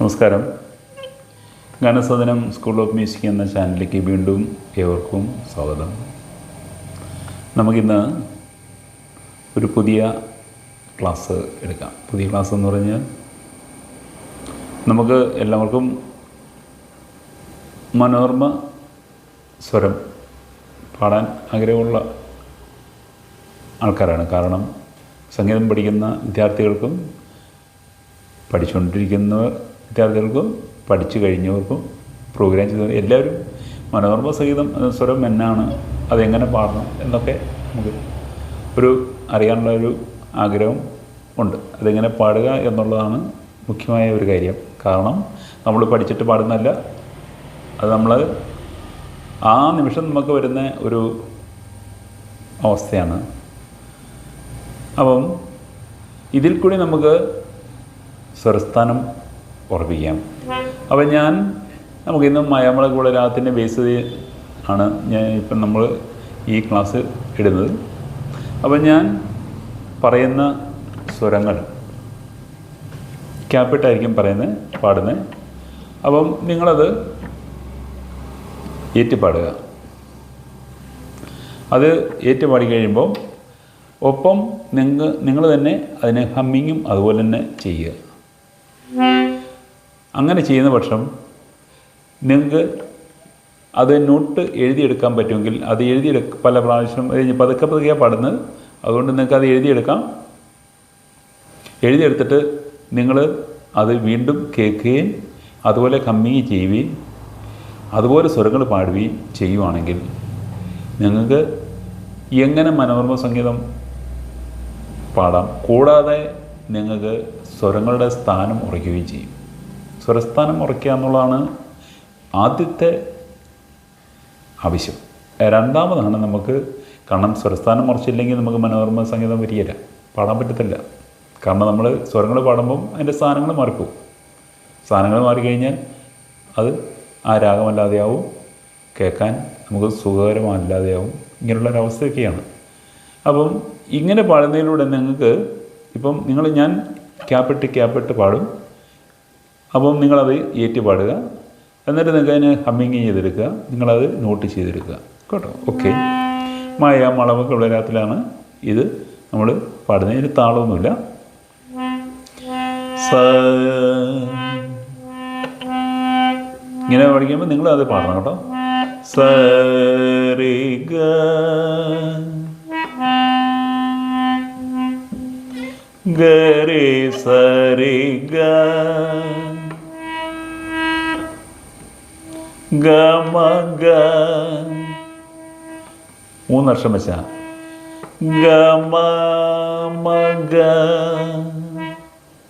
നമസ്കാരം. ഗാനസദനം school of music എന്ന ചാനലിലേക്ക് വീണ്ടും ഏവർക്കും സ്വാഗതം. നമുക്കിന്ന് ഒരു പുതിയ ക്ലാസ് എടുക്കാം. പുതിയ ക്ലാസ് എന്ന് പറഞ്ഞാൽ നമുക്ക് എല്ലാവർക്കും മനോർമ സ്വരം പാടാൻ ആഗ്രഹമുള്ള ആൾക്കാരാണ്. കാരണം സംഗീതം പഠിക്കുന്ന വിദ്യാർത്ഥികൾക്കും പഠിച്ചുകൊണ്ടിരിക്കുന്ന വിദ്യാർത്ഥികൾക്കും പഠിച്ചു കഴിഞ്ഞവർക്കും പ്രോഗ്രാം ചെയ്ത. എല്ലാവരും മനോരമ സംഗീതം സ്വരം എന്നാണ് അതെങ്ങനെ പാടണം എന്നൊക്കെ നമുക്ക് ഒരു അറിയാനുള്ള ഒരു ആഗ്രഹം ഉണ്ട്. അതെങ്ങനെ പാടുക എന്നുള്ളതാണ് മുഖ്യമായ ഒരു കാര്യം. കാരണം നമ്മൾ പഠിച്ചിട്ട് പാടുന്നതല്ല. അത് നമ്മൾ ആ നിമിഷം നമുക്ക് വരുന്ന ഒരു അവസ്ഥയാണ്. അപ്പം ഇതിൽ കൂടി നമുക്ക് സ്വരസ്ഥാനം ഉറപ്പിക്കാം. അപ്പം ഞാൻ നമുക്കിന്ന് മലയാള രാത്രിന്റെ ബേസ് ആണ് ഞാൻ ഇപ്പം നമ്മൾ ഈ ക്ലാസ് ഇടുന്നത്. അപ്പം ഞാൻ പറയുന്ന സ്വരങ്ങൾ ക്യാപിട്ടായിരിക്കും പറയുന്നത് പാടുന്നത്. അപ്പം നിങ്ങളത് ഏറ്റുപാടുക. അത് ഏറ്റുപാടി കഴിയുമ്പോൾ ഒപ്പം നിങ്ങൾ നിങ്ങൾ തന്നെ അതിനെ ഹമ്മിങ്ങും അതുപോലെ തന്നെ ചെയ്യുക. അങ്ങനെ ചെയ്യുന്ന പക്ഷം നിങ്ങൾക്ക് അത് നോട്ട് എഴുതിയെടുക്കാൻ പറ്റുമെങ്കിൽ അത് എഴുതിയെടുക്ക പല പ്രാവശ്യം പതുക്കെ പതുക്കെ പാടുന്നത്. അതുകൊണ്ട് നിങ്ങൾക്ക് അത് എഴുതിയെടുക്കാം. എഴുതിയെടുത്തിട്ട് നിങ്ങൾ അത് വീണ്ടും കേൾക്കുകയും അതുപോലെ കമ്മിങ് ചെയ്യുകയും അതുപോലെ സ്വരങ്ങൾ പാടുകയും ചെയ്യുവാണെങ്കിൽ നിങ്ങൾക്ക് എങ്ങനെ മനോരമ സംഗീതം പാടാം. കൂടാതെ നിങ്ങൾക്ക് സ്വരങ്ങളുടെ സ്ഥാനം ഉറയ്ക്കുകയും ചെയ്യും. സ്വരസ്ഥാനം ഉറയ്ക്കുക എന്നുള്ളതാണ് ആദ്യത്തെ ആവശ്യം. രണ്ടാമതാണ് നമുക്ക് കാരണം സ്വരസ്ഥാനം ഉറച്ചില്ലെങ്കിൽ നമുക്ക് മനോരമ സംഗീതം വരികയില്ല. പാടാൻ പറ്റത്തില്ല. കാരണം നമ്മൾ സ്വരങ്ങൾ പാടുമ്പം അതിന്റെ സ്ഥാനങ്ങൾ മാറിപ്പോവും. സ്ഥാനങ്ങൾ മാറിക്കഴിഞ്ഞാൽ അത് ആ രാഗമല്ലാതെയാവും. കേൾക്കാൻ നമുക്ക് സുഖകരമല്ലാതെയാവും. ഇങ്ങനെയുള്ളൊരവസ്ഥയൊക്കെയാണ് അപ്പം ഇങ്ങനെ പാടുന്നതിലൂടെ നിങ്ങൾക്ക് ഇപ്പം നിങ്ങൾ ഞാൻ ക്യാപ്പിട്ട് ക്യാപ്പിട്ട് പാടും. അപ്പം നിങ്ങളത് ഏറ്റുപാടുക. എന്നിട്ട് നിങ്ങൾക്ക് അതിന് ഹമ്മിങ് ചെയ്തെടുക്കുക. നിങ്ങളത് നോട്ട് ചെയ്തെടുക്കുക. കേട്ടോ? ഓക്കെ. മായ മളവൊക്കെ ഉള്ള രാത്രിയിലാണ് ഇത് നമ്മൾ പാടുന്നത്. ഇതിന് താളമൊന്നുമില്ല. സ ഇങ്ങനെ പഠിക്കുമ്പോൾ നിങ്ങൾ അത് പാടണം കേട്ടോ. സരിഗ ഗരി സരിഗ ഗമ ഗ മൂന്നർഷം വെച്ച ഗമ മഗ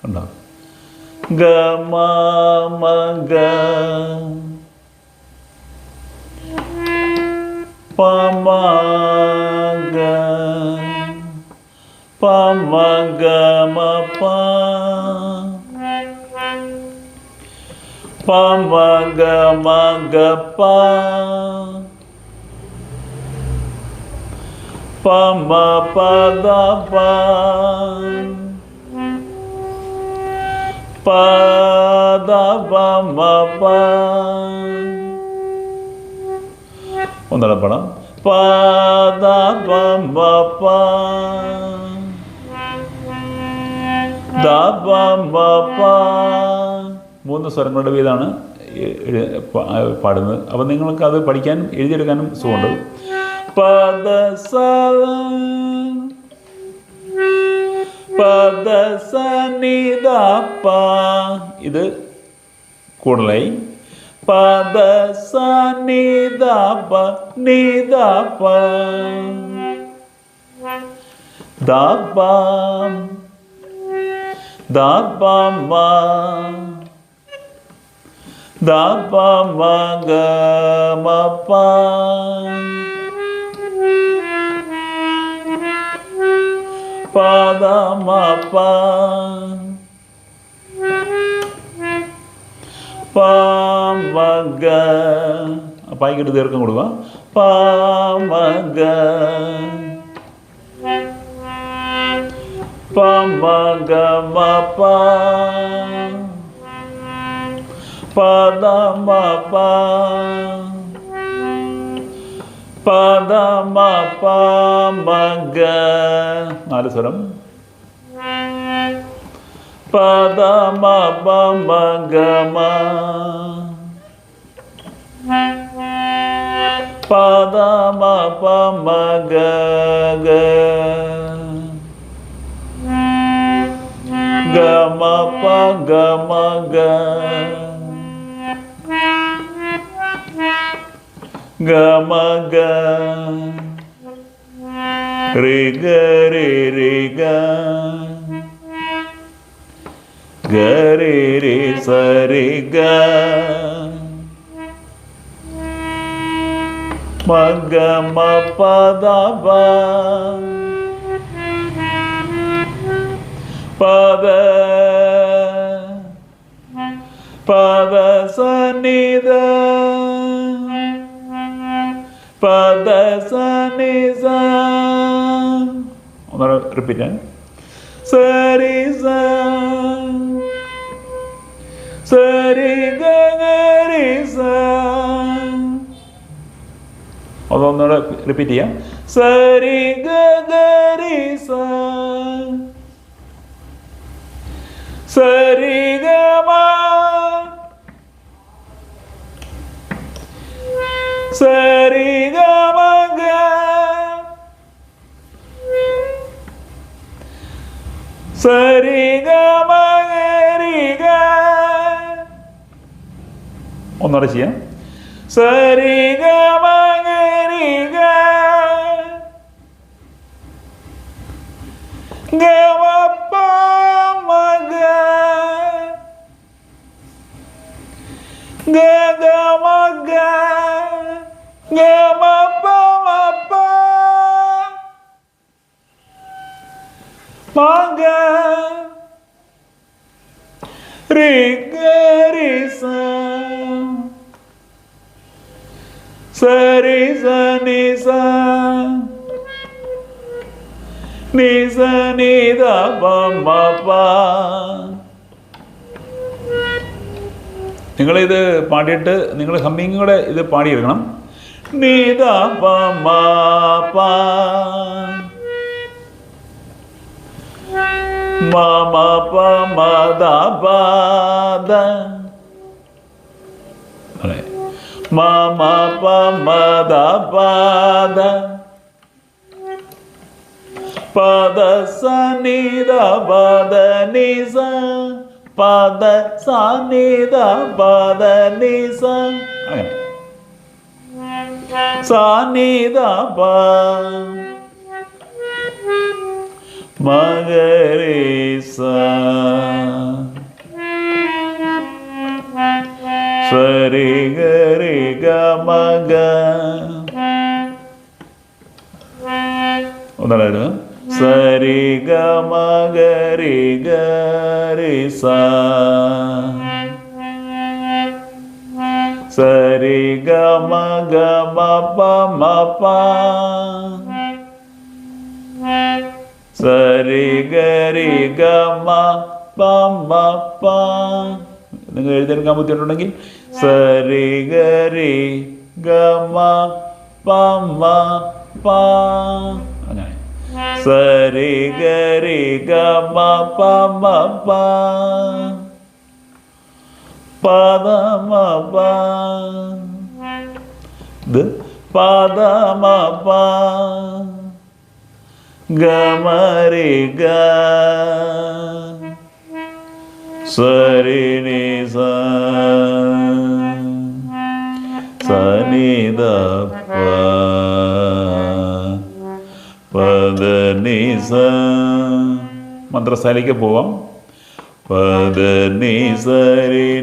ഉണ്ടോ ഗമ മഗ പമഗ പമഗമ പ பமக மகப்பா பம பதபா பதபமபா ஒன்றரை படம். பதபமபா தபமபா മൂന്ന് സ്വരങ്ങളുടെ വീതമാണ് പാടുന്നത്. അപ്പം നിങ്ങൾക്ക് അത് പഠിക്കാനും എഴുതിയെടുക്കാനും സുഖമുണ്ട്. പദ സ പദ ഇത് കൂടുതലായി. പദ സ നിത പ ദ ദ da pa ma ga ma pa pa da ma pa pa ma ga பாய்கிட்டு தீர்க்கம் கொடுக்கும் பா மக ப மக ம பா pada mapa pada mapa maga nah, ada suara pada mapa magama pada mapa magaga gama pa gama gama గమగ రిగ రి రిగ గరి రి సరిగ మగ మ పదబ పద పద సన్నిధ ഗ രി ഗ രി രി ഗ ഗ രി രി സ രി ഗ മ ഗ മ പ ദ പ പദ പദ സനിധ പദ സനിസ ഒന്നുകൂടെ റിപ്പീറ്റ് സരി സ സരി ഗരി സ അതൊന്നുകൂടെ റിപ്പീറ്റ് ചെയ്യാം സരി ഗരി സ സരി ഗമ സരി sehingga oh Honoris ya? Sehingga mengerikan. Gawapang magang Gagamaga Gawapang മ ഗ രി ഗ രി സ സരി സ നി സ നി സ നി ദ പ മ പ നിങ്ങളിത് പാടിയിട്ട് നിങ്ങൾ ഹമ്മിങ് കൂടെ ഇത് പാടിയെടുക്കണം നീ ദ మమ పమద పాద మమ పమద పాద పద స నిద పద నిస పద స నిద పద నిస సా నిద സ നി ദ പദ നി സ പദ സ നി ദ പദ നി സ അങ്ങനെ സ നി ദ പ മകരി സ സരി ഗരി ഗ മഗ ഒന്നാണ് സരി ഗ മകരി ഗരി സ സരി ഗ മ ഗ മ പ മ പ സരി ഗരി ഗ മ പ നിങ്ങൾ എഴുതിയെടുക്കാൻ ബുദ്ധിമുട്ടുണ്ടെങ്കിൽ സരി ഗരി ഗ മ പ മ പ. അങ്ങനെ. സരി ഗരി ഗ പദമ പദമ പ. గమరి సరి సని పదని మంత్రశాలికి పోవాం పదని సరి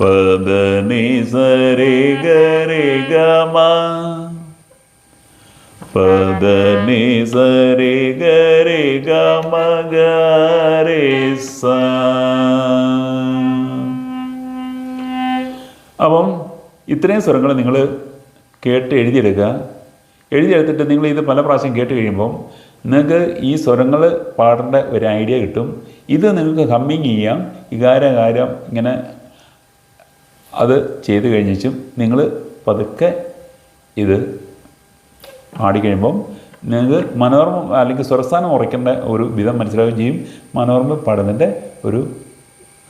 పదని సరి గరి గమా പോവാം പദ നി സരി ഗരി ഗമ ഗരി സ. അപ്പം ഇത്രയും സ്വരങ്ങൾ നിങ്ങൾ കേട്ട് എഴുതിയെടുക്കുക. എഴുതിയെടുത്തിട്ട് നിങ്ങൾ ഇത് പല പ്രാവശ്യം കേട്ട് കഴിയുമ്പം നിങ്ങൾക്ക് ഈ സ്വരങ്ങൾ പാടേണ്ട ഒരു ഐഡിയ കിട്ടും. ഇത് നിങ്ങൾക്ക് ഹമ്മിങ് ചെയ്യാം. ഇകാരകാരം ഇങ്ങനെ അത് ചെയ്ത് കഴിഞ്ഞിച്ചും നിങ്ങൾ പതുക്കെ ഇത് പാടിക്കഴിയുമ്പം നിങ്ങൾക്ക് മനോർമ അല്ലെങ്കിൽ സ്വരസ്ഥാനം ഉറയ്ക്കേണ്ട ഒരു വിധം മനസ്സിലാവുകയും ചെയ്യും. മനോർമ പാടുന്നതിന്റെ ഒരു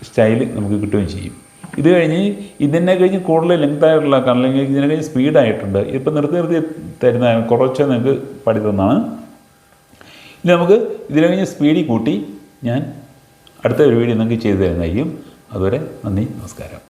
സ്റ്റൈൽ നമുക്ക് കിട്ടുകയും ചെയ്യും. ഇത് കഴിഞ്ഞ് ഇതിനെ കഴിഞ്ഞ് കൂടുതൽ ലെങ്ത് ആയിട്ടുള്ള അല്ലെങ്കിൽ ഇതിനെ കഴിഞ്ഞ് സ്പീഡായിട്ടുണ്ട് ഇപ്പം നിർത്തി നിർത്തി തരുന്ന കുറച്ച് നിങ്ങൾക്ക് പാടി ഇനി നമുക്ക് ഇതിനെ കഴിഞ്ഞ് സ്പീഡിൽ കൂട്ടി ഞാൻ അടുത്ത ഒരു വീഡിയോ നിങ്ങൾക്ക് ചെയ്തു തരുന്നതായിരിക്കും. അതുവരെ നന്ദി നമസ്കാരം.